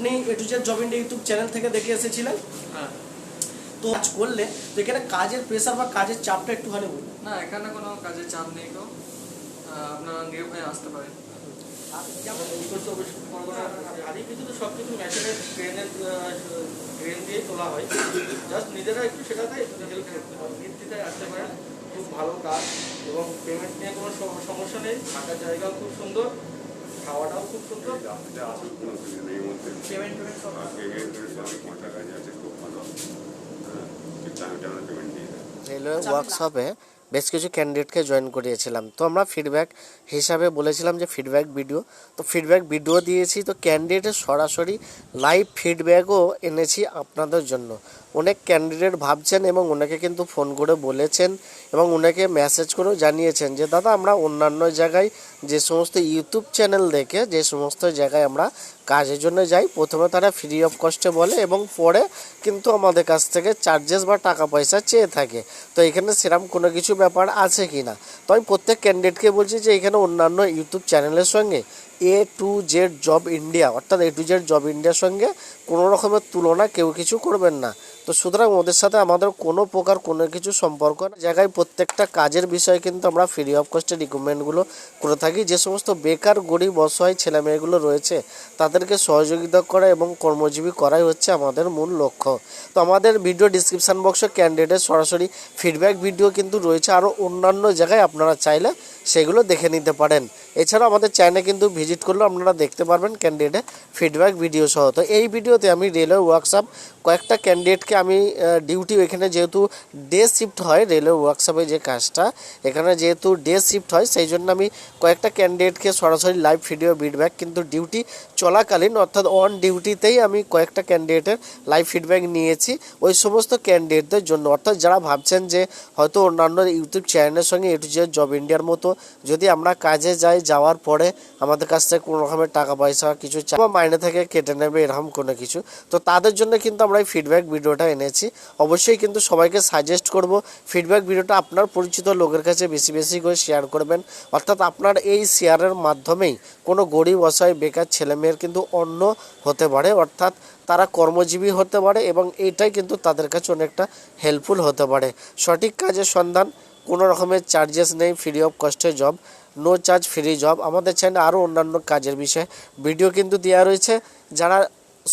আপনি A to Z job India YouTube channel থেকে দেখে এসেছিলেন? হ্যাঁ। তো কাজ করলে তো এখানে কাজের প্রেশার বা কাজের চাপটা একটুখানি বলুন। না এখানে কোনো কাজের চাপ নেই তো আপনারা নির্ভয়ে আসতে পারেন। যেমন আদি কিছু তো সব কিছু মেশিনের ট্রেনের ট্রেন দিয়ে তোলা হয়। জাস্ট নিজেরা একটু সেটাতে হেল্প করতে পারে ভিত্তিতে আসতে পারেন। খুব ভালো কাজ এবং পেমেন্ট নিয়ে কোনো সমস্যা নেই। থাকার জায়গাও খুব সুন্দর। খাওয়াটাও খুব সুন্দর। রাত্রিতে আসার কোনো অসুবিধা নেই এর মধ্যে পেমেন্ট পেমেন্ট সব আর পেমেন্ট করে সবাই কন্ট্যাক্ট কাজে আছে খুব ভালো। হ্যাঁ ঠিক টাইমে টাইমে পেমেন্ট দিয়ে রেলওয়ে ওয়ার্কশপে বেশ কিছু ক্যান্ডিডেটকে জয়েন করিয়েছিলাম। তো আমরা ফিডব্যাক হিসাবে বলেছিলাম যে ফিডব্যাক ভিডিও তো ফিডব্যাক ভিডিও দিয়েছি। তো ক্যান্ডিডেটের সরাসরি লাইভ ফিডব্যাকও এনেছি আপনাদের জন্য। অনেক ক্যান্ডিডেট ভাবছেন এবং ওনাকে কিন্তু ফোন করে বলেছেন এবং ওনাকে মেসেজ করেও জানিয়েছেন যে, দাদা, আমরা অন্যান্য জায়গায় যে সমস্ত ইউটিউব চ্যানেল দেখে, যে সমস্ত জায়গায় আমরা কাজের জন্য যাই, প্রথমে তারা ফ্রি অফ কস্টে বলে এবং পরে কিন্তু আমাদের কাছ থেকে চার্জেস বা টাকা পয়সা চেয়ে থাকে। তো এখানে সেরকম কোনো কিছু ব্যাপার আছে কি না তো আমি প্রত্যেক ক্যান্ডিডেটকে বলছি যে, এখানে অন্যান্য ইউটিউব চ্যানেলের সঙ্গে A to Z job India অর্থাৎ এ টু জেড জব ইন্ডিয়ার সঙ্গে কোনো রকমের তুলনা কেউ কিছু করবেন না। তো সুতরাং ওদের সাথে আমাদের কোনো প্রকার কোনো কিছু সম্পর্ক না। জায়গায় প্রত্যেকটা কাজের বিষয়ে কিন্তু আমরা ফ্রি অফ কস্টে রিকমেন্ডগুলো করে থাকি। যে সমস্ত বেকার, গরিব, অসহায় ছেলেমেয়েগুলো রয়েছে, তাদেরকে সহযোগিতা করা এবং কর্মজীবী করাই হচ্ছে আমাদের মূল লক্ষ্য। তো আমাদের ভিডিও ডিসক্রিপশান বক্সে ক্যান্ডিডেট সরাসরি ফিডব্যাক ভিডিও কিন্তু রয়েছে। আরও অন্যান্য জায়গায় আপনারা চাইলে সেগুলো দেখে নিতে পারেন। এছাড়াও আমাদের চ্যানেলে কিন্তু ভিজিট করলেও আপনারা দেখতে পারবেন ক্যান্ডিডেট ফিডব্যাক ভিডিও সহ। তো এই ভিডিওতে আমি রেলওয়ে ওয়ার্কশপ কয়েকটা ক্যান্ডিডেটকে আমি ডিউটি এখানে যেহেতু ডে শিফট হয় রেলওয়ে ওয়ার্কশপে যে কাজটা, এখানে যেহেতু ডে শিফট হয়, সেই জন্য আমি কয়েকটা ক্যান্ডিডেটকে সরাসরি লাইভ ভিডিও ফিডব্যাক কিন্তু ডিউটি চলাকালীন, অর্থাৎ অন ডিউটিতেই আমি কয়েকটা ক্যান্ডিডেটের লাইভ ফিডব্যাক নিয়েছি ওই সমস্ত ক্যান্ডিডেটদের জন্য। অর্থাৎ যারা ভাবছেন যে হয়তো অন্যান্য ইউটিউব চ্যানেলের সঙ্গে এটু যে জব ইন্ডিয়ার মতো যদি আমরা কাজে যাই, যাওয়ার পরে আমাদের কাছ থেকে কোনো রকমের টাকা পয়সা কিছু চা- বা মাইনে থেকে কেটে নেবে, এরকম কোনো কিছু, তো তাদের জন্য কিন্তু আমরা এই ফিডব্যাক ভিডিওটা এনেছি। অবশ্যই কিন্তু সবাইকে সাজেস্ট করব ফিডব্যাক ভিডিওটা আপনার পরিচিত লোকের কাছে বেশি বেশি করে শেয়ার করবেন। অর্থাৎ আপনার এই শেয়ারের মাধ্যমেই কোনো গরিব, অসহায়, বেকার ছেলেমেয়ের কিন্তু অন্য হতে পারে, অর্থাৎ তারা কর্মজীবী হতে পারে এবং এইটাই কিন্তু তাদের কাছে অনেকটা হেল্পফুল হতে পারে। সঠিক কাজের সন্ধান, কোনো রকমের চার্জেস নেই free of কস্টে job no charge free job আমাদের চ্যানেলে আরও অন্যান্য কাজের বিষয়ে ভিডিও কিন্তু দেওয়া রয়েছে। যারা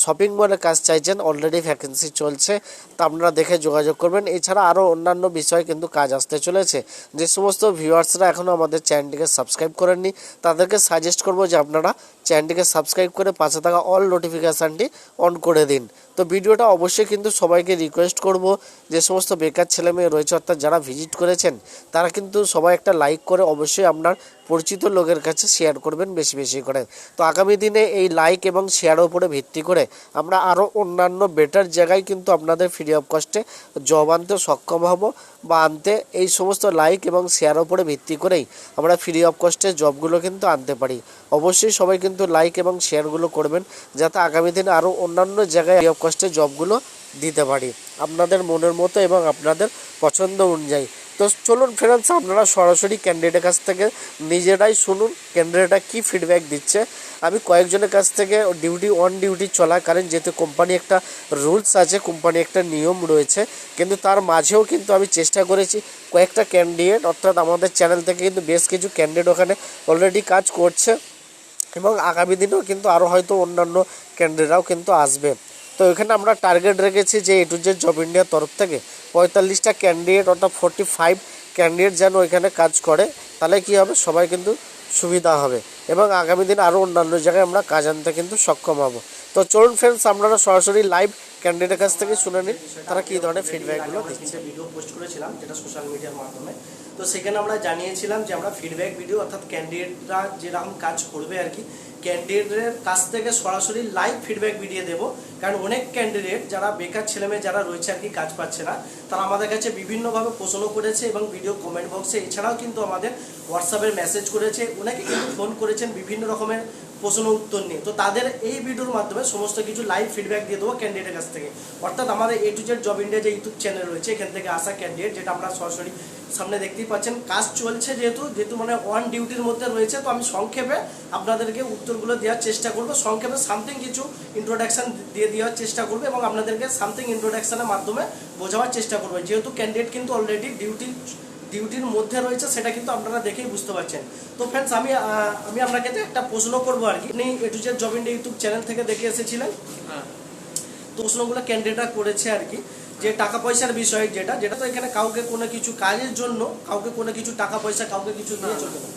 শপিং মলে কাজ চাইছেন অলরেডি ভ্যাকেন্সি চলছে, তা আপনারা দেখে যোগাযোগ করবেন। এছাড়া আরও অন্যান্য বিষয়ে কিন্তু কাজ আসতে চলেছে। যে সমস্ত ভিউয়ার্সরা এখনও আমাদের চ্যানেলটিকে সাবস্ক্রাইব করেননি, তাদেরকে সাজেস্ট করব যে আপনারা চ্যানেলটিকে সাবস্ক্রাইব করে পাশে থাকা অল নোটিফিকেশানটি অন করে দিন। তো ভিডিওটা অবশ্যই কিন্তু সবাইকে রিকোয়েস্ট করব যে সমস্ত বেকার ছেলে মেয়ে রয়েছে, অর্থাৎ যারা ভিজিট করেছেন, তারা কিন্তু সবাই একটা লাইক করে অবশ্যই আপনার পরিচিত লোকের কাছে শেয়ার করবেন বেশি বেশি করে। তো আগামী দিনে এই লাইক এবং শেয়ারের উপরে ভিত্তি করে আমরা আরও অন্যান্য বেটার জায়গায় কিন্তু আপনাদের ফ্রি অফ কস্টে জব আনতে সক্ষম হব বা আনতে এই সমস্ত লাইক এবং শেয়ারের উপরে ভিত্তি করেই আমরা ফ্রি অফ কস্টে জবগুলো কিন্তু আনতে পারি। অবশ্যই সবাই কিন্তু লাইক এবং শেয়ারগুলো করবেন, যাতে আগামী দিনে আরও অন্যান্য জায়গায় ফ্রি অফ জবগুলো দিতে পারি। আপনাদের মনের মতো এবং আপনাদের পছন্দ অনুযায়ী। তো চলুন ফ্রেন্ডস আপনারা সরাসরি ক্যান্ডিডেটের কাছ থেকে নিজেরাই শুনুন ক্যান্ডিডেটরা কী ফিডব্যাক দিচ্ছে। আমি কয়েকজনের কাছ থেকে ডিউটি অন ডিউটি চলাকালীন যেহেতু কোম্পানি একটা রুলস আছে কোম্পানি একটা নিয়ম রয়েছে, কিন্তু তার মাঝেও কিন্তু আমি চেষ্টা করেছি কয়েকটা ক্যান্ডিডেট অর্থাৎ আমাদের চ্যানেল থেকে কিন্তু বেশ কিছু ক্যান্ডিডেট ওখানে অলরেডি কাজ করছে। এবং আগামী দিনেও কিন্তু আরও হয়তো অন্যান্য ক্যান্ডিডেটরাও কিন্তু আসবে। তো এখানে আমরা টার্গেট রেখেছি যে এ টু জেড জব ইন্ডিয়ার তরফ থেকে পঁয়তাল্লিশটা ক্যান্ডিডেট অর্থাৎ ফোর্টি ফাইভ ক্যান্ডিডেট যেন ওইখানে কাজ করে, তাহলে কি হবে? সবাই কিন্তু সুবিধা হবে। এবং আগামী দিন আরও অন্যান্য জায়গায় আমরা কাজ আনতে কিন্তু সক্ষম হব। তো চলুন ফ্রেন্ডস আপনারা সরাসরি লাইভ ক্যান্ডিডেটের কাছ থেকে শুনে নিন, তারা কী ধরনের ফিডব্যাকগুলো দিচ্ছে। ভিডিও পোস্ট করেছিলাম, যেটা সোশ্যাল মিডিয়ার মাধ্যমে। তো সেখানে আমরা জানিয়েছিলাম যে আমরা ফিডব্যাক ভিডিও অর্থাৎ ক্যান্ডিডেটরা যেরকম কাজ করবে আর কি ক্যান্ডিডেটের কাছ থেকে সরাসরি লাইভ ফিডব্যাক ভিডিও দেবো। কারণ অনেক ক্যান্ডিডেট যারা বেকার ছেলেমেয়ে যারা রয়েছে আর কি, কাজ পাচ্ছে না, তারা আমাদের কাছে বিভিন্নভাবে প্রশ্ন করেছে এবং ভিডিও কমেন্ট বক্সে এছাড়াও কিন্তু আমাদের হোয়াটসঅ্যাপের মেসেজ করেছে। অনেকে কিন্তু ফোন করেছেন বিভিন্ন রকমের প্রশ্ন উত্তর নিয়ে তো তাদের এই ভিডিওর মাধ্যমে সমস্ত কিছু লাইভ ফিডব্যাক দিয়ে দেবো ক্যান্ডিডেটের কাছ থেকে। অর্থাৎ আমাদের A to Z job India যে ইউটিউব চ্যানেল রয়েছে, এখান থেকে আসা ক্যান্ডিডেট যেটা আমরা সরাসরি সামনে দেখতেই পাচ্ছেন। কাজ চলছে যেহেতু যেহেতু মানে অন ডিউটির মধ্যে রয়েছে, তো আমি সংক্ষেপে আপনাদেরকে উত্তরগুলো দেওয়ার চেষ্টা করব। সংক্ষেপে সামথিং কিছু ইন্ট্রোডাকশন দিয়ে দেওয়ার চেষ্টা করব এবং আপনাদেরকে সামথিং ইন্ট্রোডাকশনের মাধ্যমে বোঝাবার চেষ্টা করব। যেহেতু ক্যান্ডিডেট কিন্তু অলরেডি ডিউটি ডিউটির মধ্যে রয়েছে সেটা কিন্তু আপনারা দেখেই বুঝতে পারছেন। তো ফ্রেন্ডস আমি আমি আপনাকে একটা প্রশ্ন করব আর কি। আপনি A job India YouTube channel থেকে দেখে এসেছিলেন? হ্যাঁ। তো প্রশ্নগুলো ক্যান্ডিডেটরা করেছে আর কি যে টাকা পয়সার বিষয় যেটা যেটা তো এখানে কাউকে কোনো কিছু কাজের জন্য কাউকে কোনো কিছু টাকা পয়সা কাউকে কিছু দিয়ে চলবে না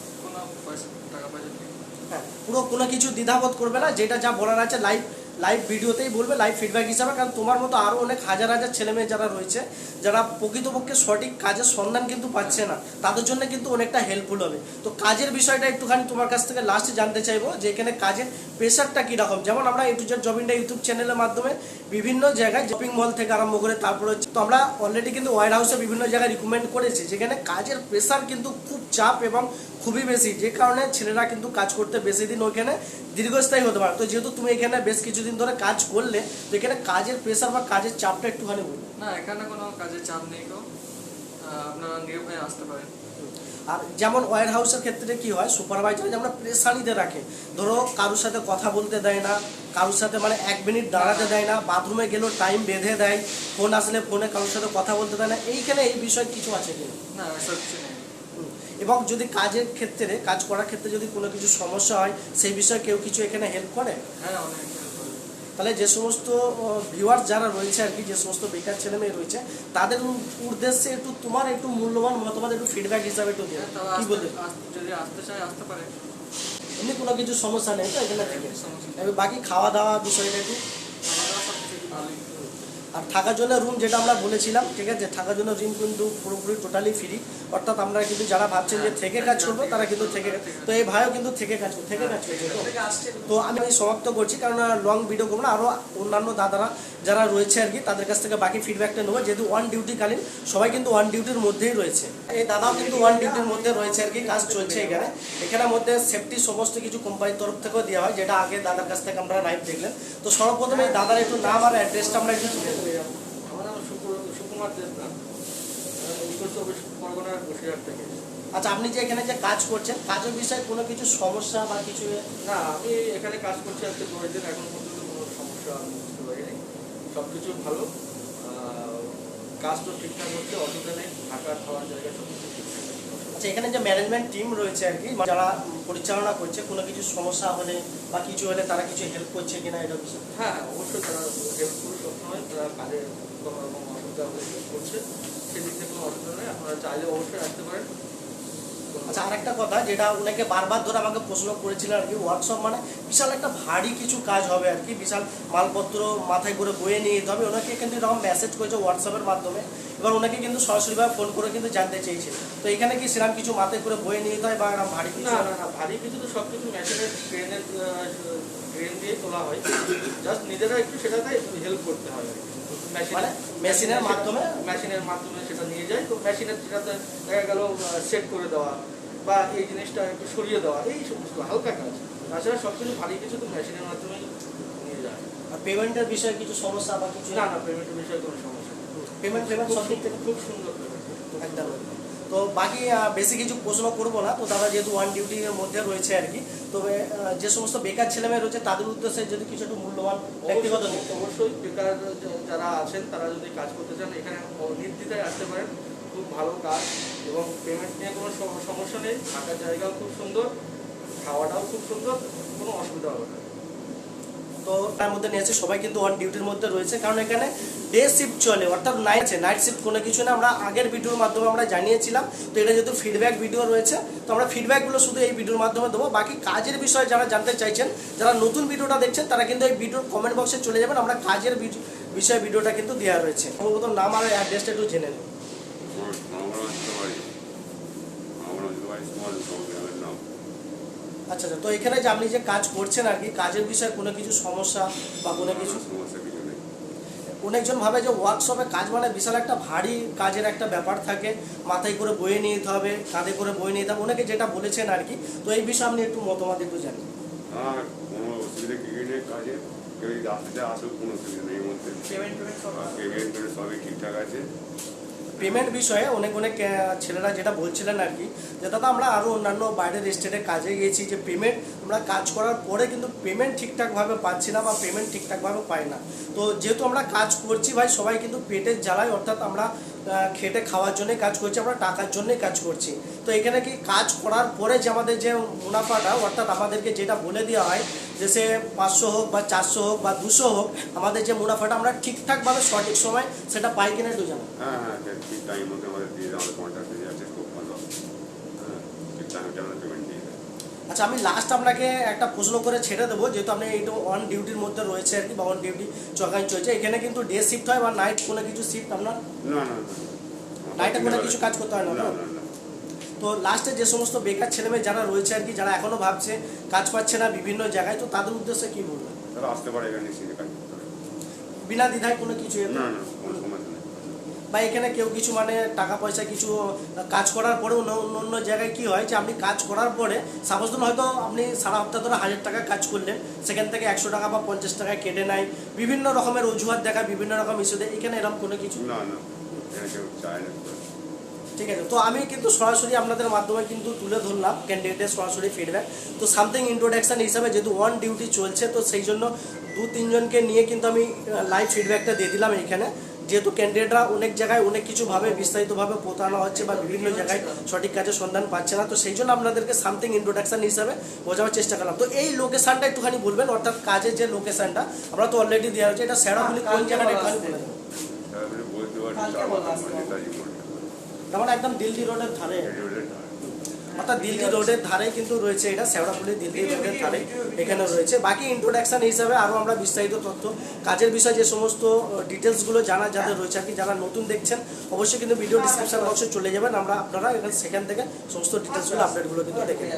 হ্যাঁ পুরো কোনো কিছু দ্বিধাবোধ করবে না যেটা যা বলার আছে লাইভ লাইভ ভিডিওতেই বলবে লাইভ ফিডব্যাক হিসাবে, কারণ তোমার মতো আরও অনেক হাজার হাজার ছেলেমেয়ে যারা রয়েছে, যারা প্রকৃতপক্ষে সঠিক কাজের সন্ধান কিন্তু পাচ্ছে না, তাদের জন্য কিন্তু অনেকটা হেল্পফুল হবে। তো কাজের বিষয়টা একটুখানি তোমার কাছ থেকে লাস্টে জানতে চাইব যে এখানে কাজের প্রেশারটা কীরকম? যেমন আমরা জেড জব ইন্ডিয়া ইউটিউব চ্যানেলের মাধ্যমে বিভিন্ন জায়গায় শপিং মল থেকে আরম্ভ করে তারপরে হচ্ছে, তো আমরা অলরেডি কিন্তু ওয়ার হাউসে বিভিন্ন জায়গায় রিকমেন্ড করেছি, যেখানে কাজের প্রেশার কিন্তু খুব চাপ এবং খুবই বেশি, যে কারণে ছেলেরা কিন্তু কাজ করতে বেশি দিন ওইখানে দীর্ঘস্থায়ী হতে পারে তো যেহেতু তুমি এখানে বেশ কিছুদিন ধরে কাজ করলে তো এখানে কাজের প্রেশার বা কাজের চাপটা একটু একটুখানি বলুন। না এখানে কোনো কাজের চাপ নেই গো। আপনারা নির্ভয়ে আসতে পারেন। আর যেমন ওয়ার হাউসের ক্ষেত্রে কি হয় সুপারভাইজার যেমন প্রেশানিতে রাখে ধরো কারোর সাথে কথা বলতে দেয় না কারোর সাথে মানে এক মিনিট দাঁড়াতে দেয় না বাথরুমে গেলেও টাইম বেঁধে দেয় ফোন আসলে ফোনে কারোর সাথে কথা বলতে দেয় না এইখানে এই বিষয় কিছু আছে কিনা না এসব কিছু নেই। এবং যদি কাজের ক্ষেত্রে কাজ করার ক্ষেত্রে যদি কোনো কিছু সমস্যা হয় সেই বিষয়ে কেউ কিছু এখানে হেল্প করে? হ্যাঁ অনেক। তাহলে যে সমস্ত ভিউয়ার যারা রয়েছে আর কি যে সমস্ত বেকার ছেলে মেয়ে রয়েছে তাদের উদ্দেশ্যে একটু তোমার একটু মূল্যবান মতামত একটু ফিডব্যাক হিসাবে একটু দিও। হ্যাঁ, কি বলবে? যদি আসতে চায় আসতে পারে। এমনি কোনো কিছু সমস্যা নেই তো এখানে থেকে? সমস্যা বাকি খাওয়া দাওয়া বিষয়টা একটু আমাদের সব কিছু ভালোই। আর থাকার জন্য রুম যেটা আমরা বলেছিলাম, ঠিক আছে? থাকার জন্য রুম কিন্তু পুরোপুরি টোটালি ফ্রি অর্থাৎ আমরা কিন্তু যারা ভাবছেন যে থেকে কাজ করব, তারা কিন্তু থেকে তো এই ভাইও কিন্তু থেকে কাজ থেকে কাজ করছে তো আমি সমাপ্ত করছি কারণ লং ভিডিও করব না আরও অন্যান্য দাদারা যারা রয়েছে আর কি, তাদের কাছ থেকে বাকি ফিডব্যাকটা নেব। যেহেতু ওয়ান ডিউটিকালীন সবাই কিন্তু ওয়ান ডিউটির মধ্যেই রয়েছে। এই দাদাও কিন্তু ওয়ান ডিউটির মধ্যে রয়েছে আর কি, কাজ চলছে এখানে। এখানের মধ্যে সেফটি সমস্ত কিছু কোম্পানির তরফ থেকেও দেওয়া হয়, যেটা আগে দাদার কাছ থেকে আমরা লাইভ দেখলেন তো সর্বপ্রথমে দাদার একটু নাম আর অ্যাড্রেসটা আমরা একটু। আমার নাম সুকুমার দেবনাথ। উত্তর চব্বিশ পরগনার বসিরহাট থেকে। আচ্ছা আপনি যে এখানে যে কাজ করছেন কাজের বিষয়ে কোনো কিছু সমস্যা বা কিছু? না আমি এখানে কাজ করছি আজকে দশ দিন এখন পর্যন্ত কোনো সমস্যা আমি বুঝতে পারিনি। সব কিছু ভালো কাজ তো ঠিকঠাক হচ্ছে অসুবিধা নেই। থাকার খাওয়ার জায়গা সব কিছু ঠিকঠাক আচ্ছা এখানে যে ম্যানেজমেন্ট টিম রয়েছে আর কি যারা পরিচালনা করছে কোনো কিছু সমস্যা হলে বা কিছু হলে তারা কিছু হেল্প করছে কিনা এটা বিষয়? হ্যাঁ অবশ্যই তারা হেল্পফুল সবসময় তারা কাজে কোনো রকম অসুবিধা হলে করছে, সেদিক থেকে কোনো অসুবিধা নেই। আপনারা চাইলে অবশ্যই আসতে পারেন। আচ্ছা আরেকটা কথা যেটা ওনাকে বারবার ধরে আমাকে প্রশ্ন করেছিলেন আর কি ওয়ার্কশপ মানে বিশাল একটা ভারী কিছু কাজ হবে আর কি বিশাল মালপত্র মাথায় করে বয়ে নিয়ে যেতে হবে। ওনাকে কিন্তু এরকম মেসেজ করেছে হোয়াটসঅ্যাপের মাধ্যমে। এবার ওনাকে কিন্তু সরাসরিভাবে ফোন করে কিন্তু জানতে চেয়েছে তো এখানে কি সেরকম কিছু মাথায় করে বয়ে নিয়ে যেতে হয় বা এরকম ভারী কিছু? না না ভারী কিছু তো সব কিছু মেশিনের ট্রেনের ট্রেন দিয়ে তোলা হয়। জাস্ট নিজেরা একটু সেটাতে হেল্প করতে হয় আর মানে মেশিনের মাধ্যমে? মেশিনের মাধ্যমে সেটা নিয়ে যায়। তো মেশিনের যেটাতে দেখা গেল সেট করে দেওয়া। বা এই জিনিসটা একটু সরিয়ে দেওয়া এই সমস্ত হালকা কাজ। তাছাড়া সব কিছু ভারী কিছু তো মেশিনের মাধ্যমেই নিয়ে যায়। আর পেমেন্টের বিষয়ে কিছু সমস্যা বা কিছু? না না পেমেন্টের বিষয়ে কোনো সমস্যা পেমেন্ট পেমেন্ট সব দিক থেকে? খুব সুন্দর একদম তো বাকি বেশি কিছু প্রশ্ন করব না। তো তারা যেহেতু ওয়ান ডিউটির মধ্যে রয়েছে আর কি তবে যে সমস্ত বেকার ছেলেমেয়ে রয়েছে তাদের উদ্দেশ্যে যদি কিছু একটু মূল্যবান ব্যক্তিগত অবশ্যই- অবশ্যই বেকার যারা আছেন তারা যদি কাজ করতে চান এখানে নির্দ্বিধায় আসতে পারেন। খুব ভালো কাজ এবং পেমেন্ট নিয়ে কোনো সমস্যা নেই, থাকার জায়গাও খুব সুন্দর, খাওয়াটাও খুব সুন্দর, কোনো অসুবিধা হবে না। তো তার মধ্যে নিয়েছে, সবাই কিন্তু ওয়ান ডিউটির মধ্যে রয়েছে, কারণ এখানে ডে শিফট চলে, অর্থাৎ নাইট নাইট শিফট কোনো কিছু না, আমরা আগের ভিডিওর মাধ্যমে আমরা জানিয়েছিলাম, তো এটা যেহেতু ফিডব্যাক ভিডিও রয়েছে, তো আমরা ফিডব্যাকগুলো শুধু এই ভিডিওর মাধ্যমে দেবো। বাকি কাজের বিষয়ে যারা জানতে চাইছেন, যারা নতুন ভিডিওটা দেখছেন, তারা কিন্তু এই ভিডিওর কমেন্ট বক্সে চলে যাবেন। আমরা কাজের বিষয়ে ভিডিওটা কিন্তু দেওয়া রয়েছে। সম্ভবত নাম আর অ্যাড্রেসটা একটু জেনে নিন আমার আমার আসতে পারি আমার আসতে পারি তোমার গ্রামের নাম আচ্ছা আচ্ছা তো এখানে যে আপনি যে কাজ করছেন আর কি কাজের বিষয়ে কোনো কিছু সমস্যা বা কোনো কিছু? সমস্যা কিছু নেই। অনেকজন ভাবে যে ওয়ার্কশপে কাজ মানে বিশাল একটা ভারী কাজের একটা ব্যাপার থাকে। মাথায় করে বয়ে নিয়ে যেতে হবে কাঁধে করে বয়ে নিয়ে যেতে হবে। অনেকে যেটা বলেছেন আর কি তো এই বিষয়ে আপনি একটু মতামত একটু জানেন। আর কোনো অসুবিধা কিছুই নেই কাজে? কেউ যদি আসতে আসুক কোনো অসুবিধা নেই এর মধ্যে। পেমেন্ট পেমেন্ট সব সবই ঠিকঠাক আছে। পেমেন্ট বিষয়ে অনেক অনেক ছেলেরা যেটা বলছিলেন আর কি, যে, দাদা, আমরা আরও অন্যান্য বাইরের স্টেটে কাজে গিয়েছি, যে পেমেন্ট আমরা কাজ করার পরে কিন্তু পেমেন্ট ঠিকঠাকভাবে পাচ্ছি না বা পেমেন্ট ঠিকঠাকভাবে পাই না। তো যেহেতু আমরা কাজ করছি ভাই, সবাই কিন্তু পেটের জ্বালায়, অর্থাৎ আমরা খেটে খাওয়ার জন্যই কাজ করছি, আমরা টাকার জন্যই কাজ করছি। তো এখানে কি কাজ করার পরে যে আমাদের যে মুনাফাটা, অর্থাৎ আমাদেরকে যেটা বলে দেওয়া হয় যে সে পাঁচশো হোক বা চারশো হোক বা দুশো হোক, আমাদের যে মুনাফাটা আমরা ঠিকঠাকভাবে সঠিক সময় সেটা পাই কিনা একটু জানো হ্যাঁ হ্যাঁ ঠিক টাইম মধ্যে আমাদের দিয়ে যে আছে খুব ভালো হ্যাঁ ঠিক টাইমটা আমরা পেমেন্ট দিয়ে দেয় আচ্ছা আমি লাস্ট আপনাকে একটা প্রশ্ন করে ছেড়ে দেবো যেহেতু আপনি এইটা অন ডিউটির মধ্যে রয়েছে আর কি বা অন ডিউটি চকাই চলছে। এখানে কিন্তু ডে শিফট হয় বা নাইট কোনো কিছু শিফট আপনার? না না না। নাইটে কোনো কিছু কাজ করতে হয় না তো? লাস্টে যে সমস্ত বেকার ছেলেমেয়ে যারা রয়েছে আর কি যারা এখনও ভাবছে কাজ পাচ্ছে না বিভিন্ন জায়গায় তো তাদের উদ্দেশ্যে কি বলবেন? তারা আসতে পারে এখানে এসে কাজ করতে বিনা দ্বিধায় কোনো কিছু না না। বা এখানে কেউ কিছু মানে টাকা পয়সা কিছু কাজ করার পরে অন্য অন্য জায়গায় কি হয় যে আপনি কাজ করার পরে সাপোজ ধরুন হয়তো আপনি সারা সপ্তাহ ধরে হাজার টাকা কাজ করলেন সেখান থেকে একশো টাকা বা পঞ্চাশ টাকা কেটে নেয় বিভিন্ন রকমের অজুহাত দেখা বিভিন্ন রকম ইস্যু দেয় এখানে এরকম কোনো কিছু? না না ঠিক আছে তো আমি কিন্তু সরাসরি আপনাদের মাধ্যমে কিন্তু তুলে ধরলাম ক্যান্ডিডেটের সরাসরি ফিডব্যাক তো সামথিং ইন্ট্রোডাকশন হিসাবে যেহেতু ওয়ান ডিউটি চলছে তো সেই জন্য দু তিনজনকে নিয়ে কিন্তু আমি লাইভ ফিডব্যাকটা দিয়ে দিলাম এখানে। যেহেতু ক্যান্ডিডেটরা অনেক জায়গায় অনেক কিছুভাবে বিস্তারিতভাবে প্রতারণা হচ্ছে বা বিভিন্ন জায়গায় সঠিক কাজের সন্ধান পাচ্ছে না। তো সেই জন্য আপনাদেরকে সামথিং ইন্ট্রোডাকশন হিসাবে বোঝাবার চেষ্টা করলাম। তো এই লোকেশনটা একটুখানি বলবেন অর্থাৎ কাজের যে লোকেশনটা আমরা তো অলরেডি দেওয়া হচ্ছে এটা সেরাগুলি কোন জায়গাটা একটুখানি বলে দেবেন মোড় তার মানে একদম দিল্লি রোডের ধারে। অর্থাৎ দিল্লি রোডের ধারে কিন্তু রয়েছে এটা শ্যাওড়াপুলি দিল্লি রোডের ধারে এখানে রয়েছে। বাকি ইন্ট্রোডাকশন হিসাবে আরও আমরা বিস্তারিত তথ্য, কাজের বিষয়ে যে সমস্ত ডিটেলসগুলো জানা, যাদের রয়েছে আর কি, যারা নতুন দেখছেন, অবশ্যই কিন্তু ভিডিও ডিসক্রিপশন বক্সে চলে যাবেন। আমরা আপনারা সেখান থেকে সমস্ত ডিটেলসগুলো আপডেটগুলো কিন্তু দেখে